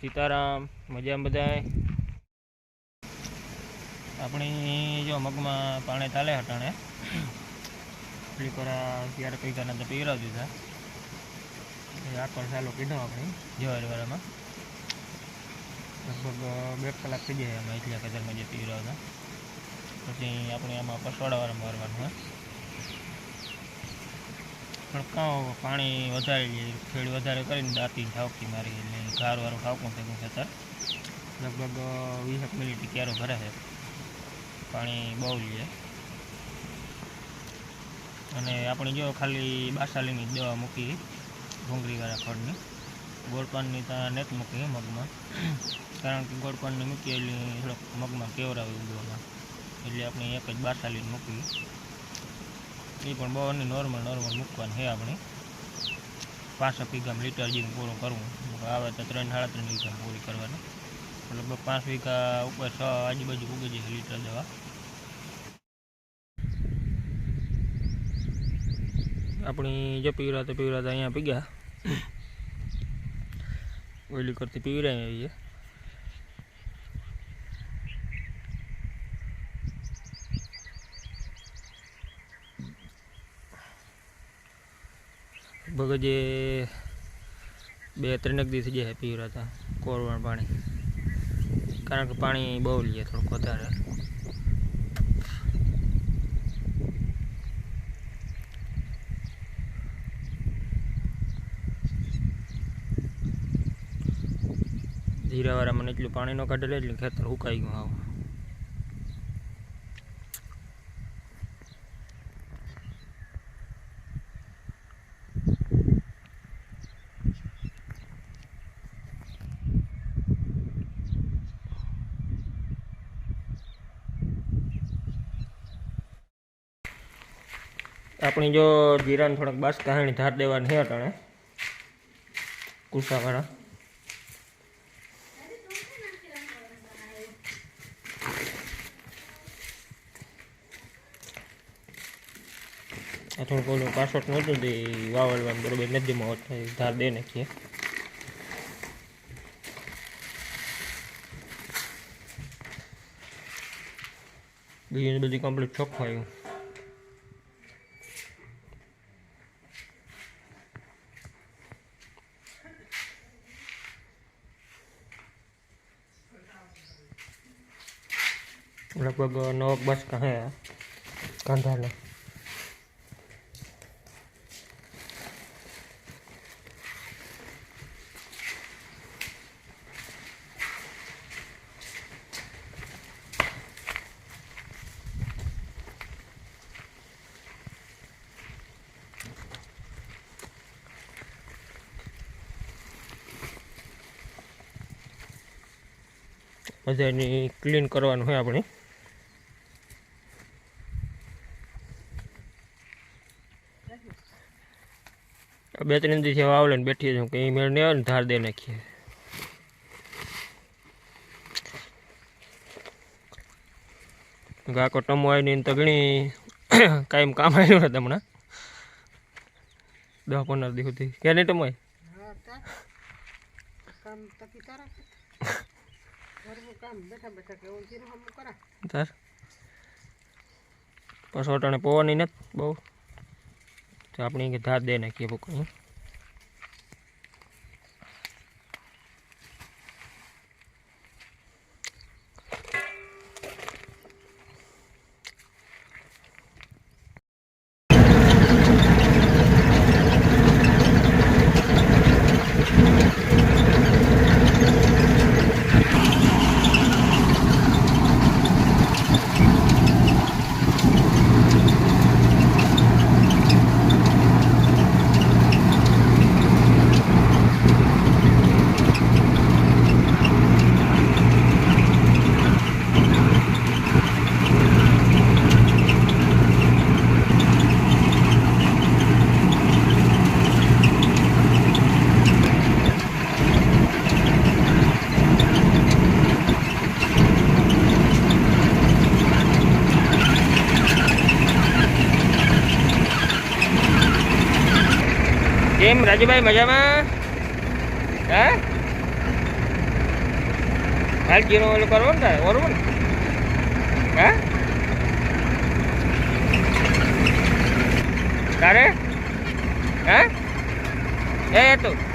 સીતારામ, મજામાં બધાય? આપણી જો મગમાં પાણી ચાલે હટાણે. એટલી પર ત્યારે પૈસાના તો પીવરાવ દીધા. આકર ચાલો કીધો આપણી જવારીવાળામાં લગભગ બે કલાક થઈ જાય એમાં એટલે કદરમાં જે પીવરાવતા પછી આપણે આમાં પસવાડાવાળા મારવાનું હોય. ખડકાઓ પાણી વધારે લઈએ ખેડ વધારે કરીને દાંતી ઠાવકી મારી એટલે ઘારવાળું ઠાવકું થયું ખેતર લગભગ વીસેક મિનિટ ક્યારો ભરે છે. પાણી બહુ લઈએ અને આપણે જો ખાલી બાસાલીની દવા મૂકી ભૂંગળીવાળા ખડની. ગોળપાનની તો નેત મૂકી મગમાં. કારણ કે ગોળપાનની મૂકી એટલે થોડોક મગમાં કેવરાવે ઉગવામાં એટલે આપણે એક જ બાસાલીને મૂકી એ પણ બહુ નોર્મલ નોર્મલ મૂકવાનું છે આપણે. પાંસઠ વીઘામાં લીટર જેવું પૂરું કરવું. આવે તો ત્રણ, સાડા ત્રણ વીઘા પૂરી કરવાની. લગભગ પાંચ વીઘા ઉપર છ આજુબાજુ ઉગે છે લીટર દવા. આપણી જો પીવરાતા પીવરાતા અહીંયા પીગ્યા ઓઈલી કરતી પીવરાઈ આવીએ લગભગ જે બે ત્રણેક દિવસ જે પીવરાતા કોરવણ પાણી. કારણ કે પાણી બહુ લઈએ થોડુંક વધારે. જીરાવાળા મને એટલું પાણી ન કાઢેલું એટલે ખેતર સુકાઈ ગયું આવું. આપણી જો જીરાને થોડાક બાસ કહાણી ધાર દેવાની છે અટાણે. કુસાવાળા. આ થોડુંક ઓલું પાસવર્ડ નહોતું તે વાવડવાનું બરોબર નદીમાં હોત ધાર દે નાખીએ. બીજું બધી કમ્પ્લીટ ચોખ્ખાયું લગભગ નવ બસ કહે. કાંધાને બધાની ક્લીન કરવાનું હોય આપણે. બે ત્રણ દિવસે વાવલે ને બેઠી છું કે એ મેળ આવે ને ધાર દે નાખીએ. ગાકો ટમો આવીને તો ઘણી કાયમ કામ આવ્યું નથી હમણાં દસ પંદર દિવસ સુધી. ક્યાં નહીં ટમો પછી તાર. પાછો અટાણે પોવાની નથી બહુ. તો આપણે ધાર દે નાખીએ પકડી કેમ રાજુભાઈ મજામાં? હા? હાલજીનો ઓલું કરવો ને બરોબર ને. હા? તારે? હા? એ તું.